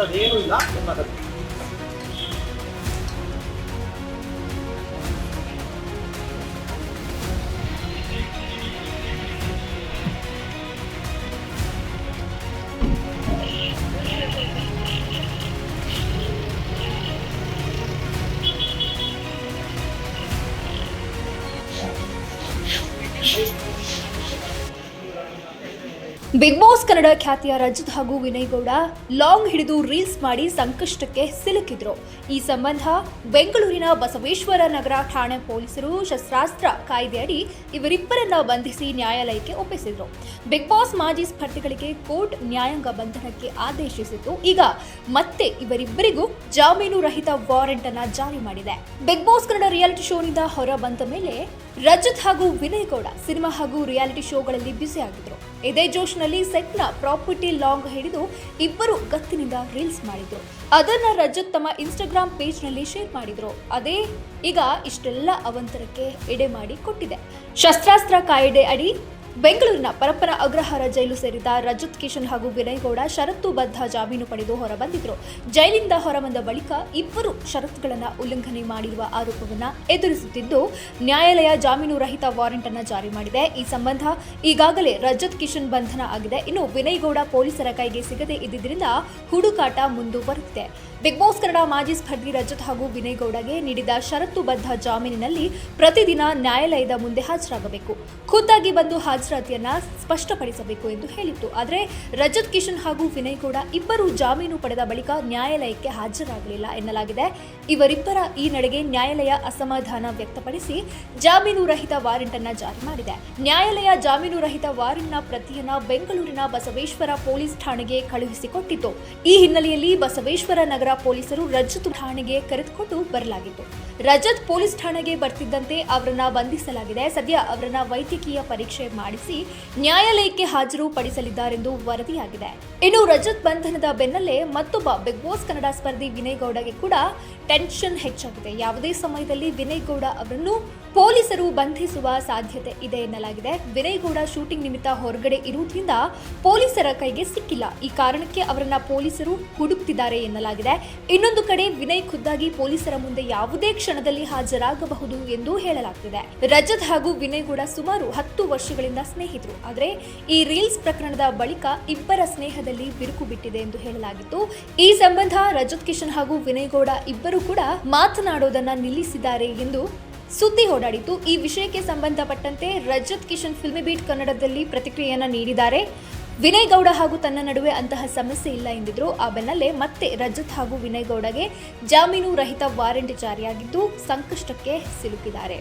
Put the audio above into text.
ಅಂಥದ್ದು ಏನೂ ಇಲ್ಲ ನಿಮ್ಮ ಬಿಗ್ ಬಾಸ್ ಕನ್ನಡ ಖ್ಯಾತಿಯ ರಜತ್ ಹಾಗೂ ವಿನಯ್ ಗೌಡ ಲಾಂಗ್ ಹಿಡಿದು ರೀಲ್ಸ್ ಮಾಡಿ ಸಂಕಷ್ಟಕ್ಕೆ ಸಿಲುಕಿದ್ರು. ಈ ಸಂಬಂಧ ಬೆಂಗಳೂರಿನ ಬಸವೇಶ್ವರ ನಗರ ಠಾಣೆ ಪೊಲೀಸರು ಶಸ್ತ್ರಾಸ್ತ್ರ ಕಾಯ್ದೆಯಡಿ ಇವರಿಬ್ಬರನ್ನ ಬಂಧಿಸಿ ನ್ಯಾಯಾಲಯಕ್ಕೆ ಒಪ್ಪಿಸಿದ್ರು. ಬಿಗ್ ಬಾಸ್ ಮಾಜಿ ಸ್ಪರ್ಧಿಗಳಿಗೆ ಕೋರ್ಟ್ ನ್ಯಾಯಾಂಗ ಬಂಧನಕ್ಕೆ ಆದೇಶಿಸಿತ್ತು ಈಗ ಮತ್ತೆ ಇವರಿಬ್ಬರಿಗೂ ಜಾಮೀನು ರಹಿತ ವಾರೆಂಟ್ ಅನ್ನ ಜಾರಿ ಮಾಡಿದೆ. ಬಿಗ್ ಬಾಸ್ ಕನ್ನಡ ರಿಯಾಲಿಟಿ ಶೋನಿಂದ ಹೊರ ಬಂದ ಮೇಲೆ ರಜತ್ ಹಾಗೂ ವಿನಯ್ ಗೌಡ ಸಿನಿಮಾ ಹಾಗೂ ರಿಯಾಲಿಟಿ ಶೋಗಳಲ್ಲಿ ಬ್ಯುಸಿ ಆಗಿದ್ರು. ಇದೇ ಜೋಶ್ನಲ್ಲಿ ಸೆಟ್ನ ಪ್ರಾಪರ್ಟಿ ಲಾಂಗ್ ಹಿಡಿದು ಇಬ್ಬರು ಗತ್ತಿನಿಂದ ರೀಲ್ಸ್ ಮಾಡಿದ್ರು. ಅದನ್ನ ರಜತ್ ತಮ್ಮ ಇನ್ಸ್ಟಾಗ್ರಾಮ್ ಪೇಜ್ನಲ್ಲಿ ಶೇರ್ ಮಾಡಿದ್ರು. ಅದೇ ಈಗ ಇಷ್ಟೆಲ್ಲ ಅವಂತರಕ್ಕೆ ಎಡೆ ಮಾಡಿ ಕೊಟ್ಟಿದೆ. ಶಸ್ತ್ರಾಸ್ತ್ರ ಕಾಯಿದೆ ಅಡಿ ಬೆಂಗಳೂರಿನ ಪರಪ್ಪನ ಅಗ್ರಹಾರ ಜೈಲು ಸೇರಿದ ರಜತ್ ಕಿಶನ್ ಹಾಗೂ ವಿನಯ್ಗೌಡ ಷರತ್ತುಬದ್ಧ ಜಾಮೀನು ಪಡೆದು ಹೊರಬಂದಿದ್ರು. ಜೈಲಿಂದ ಹೊರಬಂದ ಬಳಿಕ ಇಬ್ಬರು ಷರತ್ತುಗಳನ್ನು ಉಲ್ಲಂಘನೆ ಮಾಡಿರುವ ಆರೋಪವನ್ನು ಎದುರಿಸುತ್ತಿದ್ದು, ನ್ಯಾಯಾಲಯ ಜಾಮೀನು ರಹಿತ ವಾರೆಂಟ್ ಅನ್ನು ಜಾರಿ ಮಾಡಿದೆ. ಈ ಸಂಬಂಧ ಈಗಾಗಲೇ ರಜತ್ ಕಿಶನ್ ಬಂಧನ ಆಗಿದೆ. ಇನ್ನು ವಿನಯ್ಗೌಡ ಪೊಲೀಸರ ಕೈಗೆ ಸಿಗದೆ ಇದ್ದಿದ್ದರಿಂದ ಹುಡುಕಾಟ ಮುಂದುವರೆದಿದೆ. ಬಿಗ್ ಬಾಸ್ ಕನ್ನಡ ಮಾಜಿ ಸ್ಪರ್ಧಿ ರಜತ್ ಹಾಗೂ ವಿನಯ್ ಗೌಡಗೆ ನೀಡಿದ ಷರತ್ತುಬದ್ಧ ಜಾಮೀನಿನಲ್ಲಿ ಪ್ರತಿದಿನ ನ್ಯಾಯಾಲಯದ ಮುಂದೆ ಹಾಜರಾಗಬೇಕು. ಖುದ್ದಾಗಿ ಬಂದು ಹಾಜರಾತಿಯನ್ನ ಸ್ಪಷ್ಟಪಡಿಸಬೇಕು ಎಂದು ಹೇಳಿತ್ತು. ಆದರೆ ರಜತ್ ಕಿಶನ್ ಹಾಗೂ ವಿನಯ್ ಗೌಡ ಇಬ್ಬರು ಜಾಮೀನು ಪಡೆದ ಬಳಿಕ ನ್ಯಾಯಾಲಯಕ್ಕೆ ಹಾಜರಾಗಲಿಲ್ಲ ಎನ್ನಲಾಗಿದೆ. ಇವರಿಬ್ಬರ ಈ ನಡೆಗೆ ನ್ಯಾಯಾಲಯ ಅಸಮಾಧಾನ ವ್ಯಕ್ತಪಡಿಸಿ ಜಾಮೀನು ರಹಿತ ವಾರೆಂಟ್ ಅನ್ನ ಜಾರಿ ಮಾಡಿದೆ. ನ್ಯಾಯಾಲಯ ಜಾಮೀನು ರಹಿತ ವಾರೆಂಟ್ನ ಪ್ರತಿಯನ್ನ ಬೆಂಗಳೂರಿನ ಬಸವೇಶ್ವರ ಪೊಲೀಸ್ ಠಾಣೆಗೆ ಕಳುಹಿಸಿಕೊಟ್ಟಿತ್ತು ಈ ಹಿನ್ನೆಲೆಯಲ್ಲಿ ಬಸವೇಶ್ವರ ನಗರ ಪೊಲೀಸರು ರಜತ್ ಠಾಣೆಗೆ ಕರೆದುಕೊಂಡು ಬರಲಾಗಿತ್ತು. ರಜತ್ ಪೊಲೀಸ್ ಠಾಣೆಗೆ ಬರ್ತಿದ್ದಂತೆ ಅವರನ್ನ ಬಂಧಿಸಲಾಗಿದೆ. ಸದ್ಯ ಅವರನ್ನ ವೈದ್ಯಕೀಯ ಪರೀಕ್ಷೆ ಮಾಡಿಸಿ ನ್ಯಾಯಾಲಯಕ್ಕೆ ಹಾಜರು ಪಡಿಸಲಿದ್ದಾರೆಂದು ವರದಿಯಾಗಿದೆ. ಇನ್ನು ರಜತ್ ಬಂಧನದ ಬೆನ್ನಲ್ಲೇ ಮತ್ತೊಬ್ಬ ಬಿಗ್ ಬಾಸ್ ಕನ್ನಡ ಸ್ಪರ್ಧಿ ವಿನಯ್ ಗೌಡಗೆ ಕೂಡ ಟೆನ್ಷನ್ ಹೆಚ್ಚಾಗಿದೆ. ಯಾವುದೇ ಸಮಯದಲ್ಲಿ ವಿನಯ್ ಗೌಡ ಅವರನ್ನು ಪೊಲೀಸರು ಬಂಧಿಸುವ ಸಾಧ್ಯತೆ ಇದೆ ಎನ್ನಲಾಗಿದೆ. ವಿನಯ್ ಗೌಡ ಶೂಟಿಂಗ್ ನಿಮಿತ್ತ ಹೊರಗಡೆ ಇರುವುದರಿಂದ ಪೊಲೀಸರ ಕೈಗೆ ಸಿಕ್ಕಿಲ್ಲ. ಈ ಕಾರಣಕ್ಕೆ ಅವರನ್ನ ಪೊಲೀಸರು ಹುಡುಕ್ತಿದ್ದಾರೆ ಎನ್ನಲಾಗಿದೆ. ಇನ್ನೊಂದು ಕಡೆ ವಿನಯ್ ಖುದ್ದಾಗಿ ಪೊಲೀಸರ ಮುಂದೆ ಯಾವುದೇ ಕ್ಷಣದಲ್ಲಿ ಹಾಜರಾಗಬಹುದು ಎಂದು ಹೇಳಲಾಗ್ತಿದೆ. ರಜತ್ ಹಾಗೂ ವಿನಯ್ ಗೌಡ ಸುಮಾರು ಹತ್ತು ವರ್ಷಗಳಿಂದ ಸ್ನೇಹಿತರು. ಆದರೆ ಈ ರೀಲ್ಸ್ ಪ್ರಕರಣದ ಬಳಿಕ ಇಬ್ಬರ ಸ್ನೇಹದಲ್ಲಿ ಬಿರುಕು ಬಿಟ್ಟಿದೆ ಎಂದು ಹೇಳಲಾಗಿತ್ತು. ಈ ಸಂಬಂಧ ರಜತ್ ಕಿಶನ್ ಹಾಗೂ ವಿನಯ್ ಗೌಡ ಇಬ್ಬರು ಕೂಡ ಮಾತನಾಡೋದನ್ನ ನಿಲ್ಲಿಸಿದ್ದಾರೆ ಎಂದು ಸುದ್ದಿ ಓಡಾಡಿತು ಈ ವಿಷಯಕ್ಕೆ ಸಂಬಂಧಪಟ್ಟಂತೆ ರಜತ್ ಕಿಶನ್ ಫಿಲ್ಮಿ ಬೀಟ್ ಕನ್ನಡದಲ್ಲಿ ಪ್ರತಿಕ್ರಿಯೆಯನ್ನು ನೀಡಿದ್ದಾರೆ. ವಿನಯ್ ಗೌಡ ಹಾಗೂ ತನ್ನ ನಡುವೆ ಅಂತಹ ಸಮಸ್ಯೆ ಇಲ್ಲ ಎಂದಿದ್ರು. ಆ ಬೆನ್ನಲ್ಲೇ ಮತ್ತೆ ರಜತ್ ಹಾಗೂ ವಿನಯ್ ಗೌಡಗೆ ಜಾಮೀನು ರಹಿತ ವಾರೆಂಟ್ ಜಾರಿಯಾಗಿದ್ದು ಸಂಕಷ್ಟಕ್ಕೆ ಸಿಲುಕಿದ್ದಾರೆ.